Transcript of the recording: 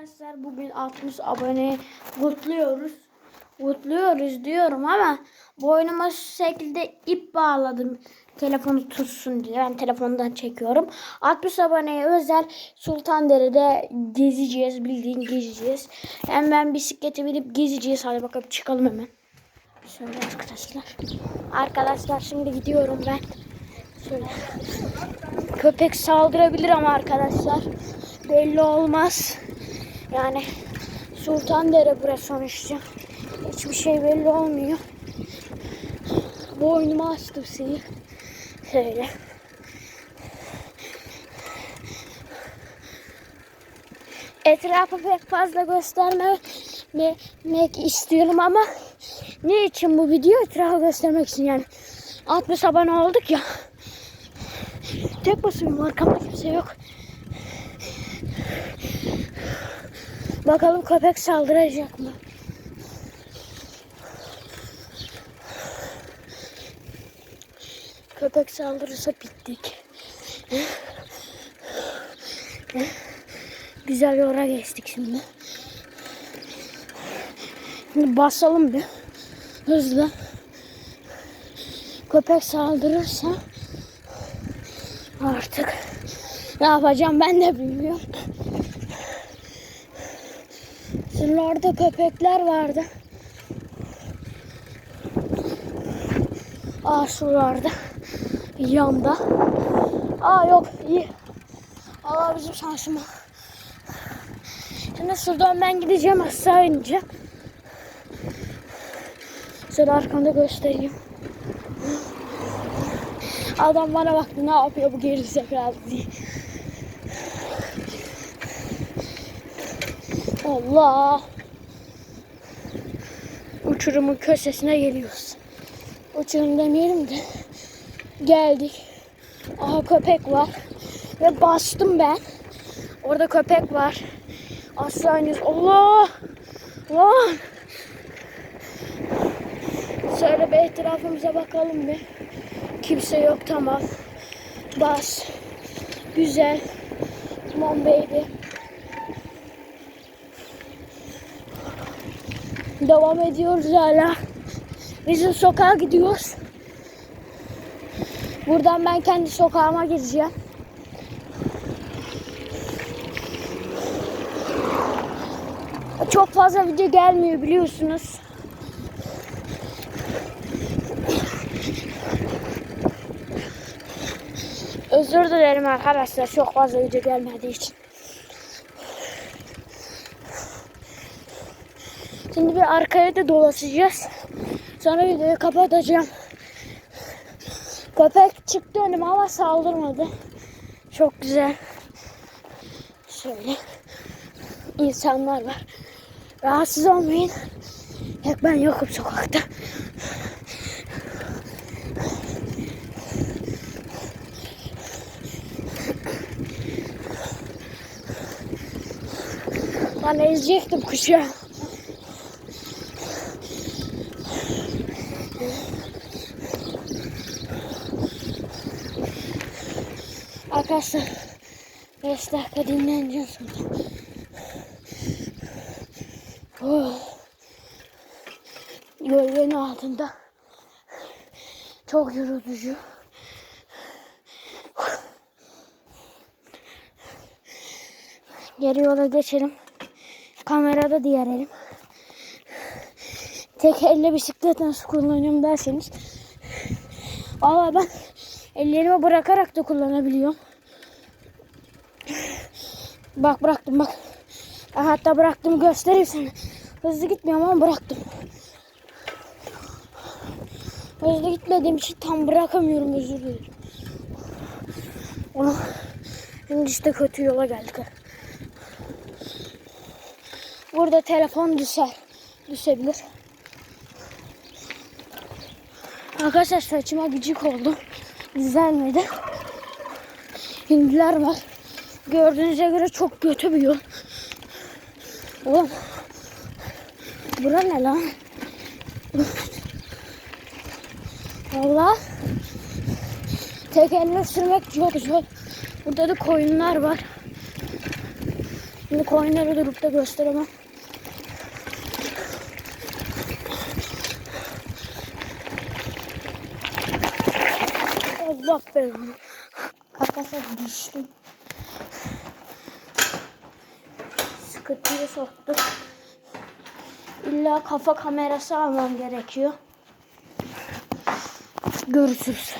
Arkadaşlar bugün 60 abone kutluyoruz. Kutluyoruz diyorum ama boynuma şu şekilde ip bağladım. Telefonu tutsun diye. Ben telefondan çekiyorum. 60 aboneye özel Sultandere'de gezeceğiz. Bildiğin gezeceğiz. Hem ben bisiklete binip gezeceğiz. Hadi bakalım çıkalım hemen. Şöyle arkadaşlar. Arkadaşlar şimdi gidiyorum ben. Şöyle. Köpek saldırabilir ama arkadaşlar. Belli olmaz. Yani Sultandere burası sonuçta. Hiçbir şey belli olmuyor. Boynuma açtım seni. Şöyle. Etrafı pek fazla göstermemek istiyorum ama ne için bu video etrafı göstermek için yani 60 abone olduk ya tek basıyorum arkamda kimse yok bakalım köpek saldıracak mı köpek saldırırsa bittik güzel yola geçtik şimdi Şimdi basalım bir. Hızlı. Köpek saldırırsa artık ne yapacağım ben de bilmiyorum. Şuralarda köpekler vardı. Aa şuralarda. Yanda. Aa yok iyi. Allah bizim şansıma. Şimdi şuradan ben gideceğim aşağı ineceğim. Şöyle arkamda göstereyim. Adam bana baktı ne yapıyor bu gerizekalı diye. Allah. Uçurumun köşesine geliyoruz. Uçurum demeyelim de. Geldik. Aha köpek var. Ve bastım ben. Orada köpek var. Aşağı iniyoruz. Allah. Lan. Şöyle bir etrafımıza bakalım bir. Kimse yok tamam. Bas. Güzel. Tamam baby. Devam ediyoruz hala. Bizim sokağa gidiyoruz. Buradan ben kendi sokağıma gideceğim. Çok fazla video gelmiyor biliyorsunuz. Özür dilerim arkadaşlar çok fazla video gelmediği için. Şimdi bir arkaya da dolaşacağız. Sonra videoyu kapatacağım. Köpek çıktı önüme ama saldırmadı. Çok güzel. Şöyle. insanlar var. Rahatsız olmayın. Hep ben yokum sokakta. Ben ezecektim kuşu. Arkadaşlar 5 dakika dinleneceğim sonra. Oh. Gölgenin altında çok yorucu. Geri yola geçelim. Kamerada diğer elim. Tek elle bisiklet nasıl kullanıyorum derseniz. Valla ben ellerimi bırakarak da kullanabiliyorum. Bak bıraktım bak. Hatta bıraktım göstereyim sana. Hızlı gitmiyorum ama bıraktım. Hızlı gitmediğim için tam bırakamıyorum özür dilerim. Ona şimdi işte kötü yola geldik. Burada telefon düşer. Düşebilir. Arkadaşlar saçıma gıcık oldu. Düzelmedi. Hindiler var. Gördüğünüze göre çok kötü bir yol. Oğlum. Bura ne lan? Valla. Tek elle sürmek çok zor. Burada da koyunlar var. Şimdi coinleri durup da gösteremem. Allah belanı. Kakasa düştüm. Sıkıntıya soktu. İlla kafa kamerası almam gerekiyor. Görüşürüz.